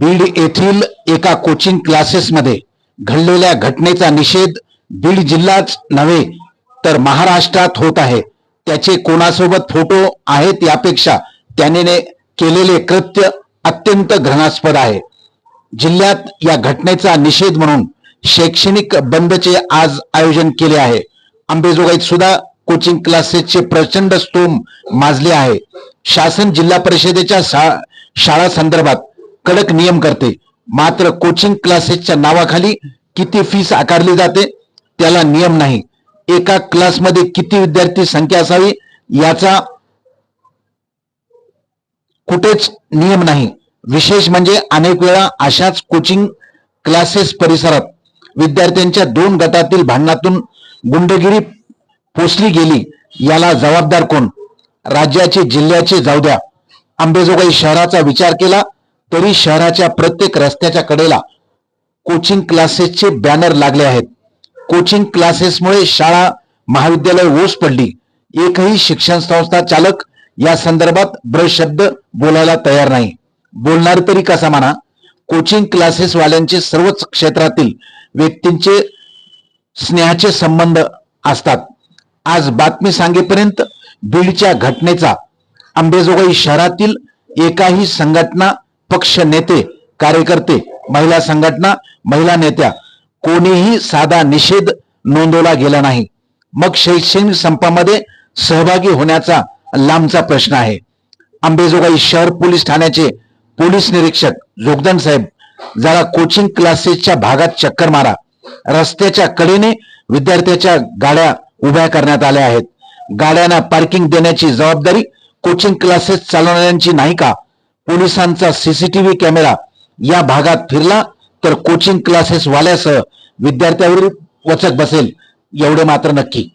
बीड येथील एका कोचिंग क्लासेसमध्ये घडलेल्या घटनेचा निषेध बीड जिल्हाच नव्हे तर महाराष्ट्रात होत आहे. त्याचे कोणासोबत फोटो आहेत यापेक्षा त्याने केलेले कृत्य अत्यंत घृणास्पद आहे. जिल्ह्यात या घटनेचा निषेध म्हणून शैक्षणिक बंदचे आज आयोजन केले आहे. अंबेजोगाईत सुद्धा कोचिंग क्लासेसचे प्रचंड स्तोम माजले आहे. शासन जिल्हा परिषदेच्या शाळा संदर्भात कडक नियम करते. मात्र कोचिंग क्लासेसच्या नावाखाली किती फीस आकारली जाते त्याला नियम नाही. एका क्लासमध्ये किती विद्यार्थी संख्या असावी याचा कुठेच नियम नाही. विशेष म्हणजे अनेक वेळा अशाच कोचिंग क्लासेस परिसरात विद्यार्थ्यांच्या दोन गटातील भांडणातून गुंडगिरी पोचली गेली याला जबाबदार कोण? राज्याचे जिल्ह्याचे जाऊ द्या. अंबेजोगाई शहराचा विचार केला तरी शहराच्या प्रत्येक रस्त्याच्या कडेला कोचिंग क्लासेसचे बॅनर लागले आहेत. कोचिंग क्लासेसमुळे शाळा महाविद्यालय ओस पडली. एकही शिक्षण संस्था चालक या संदर्भात ब्रशब्द बोलायला तयार नाही. बोलणार तरी कसा म्हणा? कोचिंग क्लासेसवाल्यांचे सर्वच क्षेत्रातील व्यक्तींचे स्नेहाचे संबंध असतात. आज बातमी सांगेपर्यंत बीडच्या घटनेचा. अंबेजोगाई शहरातील एकाही संघटना पक्ष नेते कार्यकर्ते महिला संघटना महिला नेत्या कोणीही साधा निषेध नोंदवला गेला नाही. मग शैक्षणिक संपामध्ये सहभागी होण्याचा लांबचा प्रश्न आहे. अंबेजोगाई शहर पोलीस ठाण्याचे पोलीस निरीक्षक जोगदन साहेब जरा कोचिंग क्लासेसच्या भागात चक्कर मारा. रस्त्याच्या कडेने विद्यार्थ्याच्या गाड्या उभ्या करण्यात आल्या आहेत. गाड्यांना पार्किंग देण्याची जबाबदारी कोचिंग क्लासेस चालवणाऱ्यांची नाही का? पोलिसांचा सीसीटीव्ही कॅमेरा या भागात फिरला तर कोचिंग क्लासेस वाल्यासह विद्यार्थ्यावरील वचक बसेल एवढे मात्र नक्की.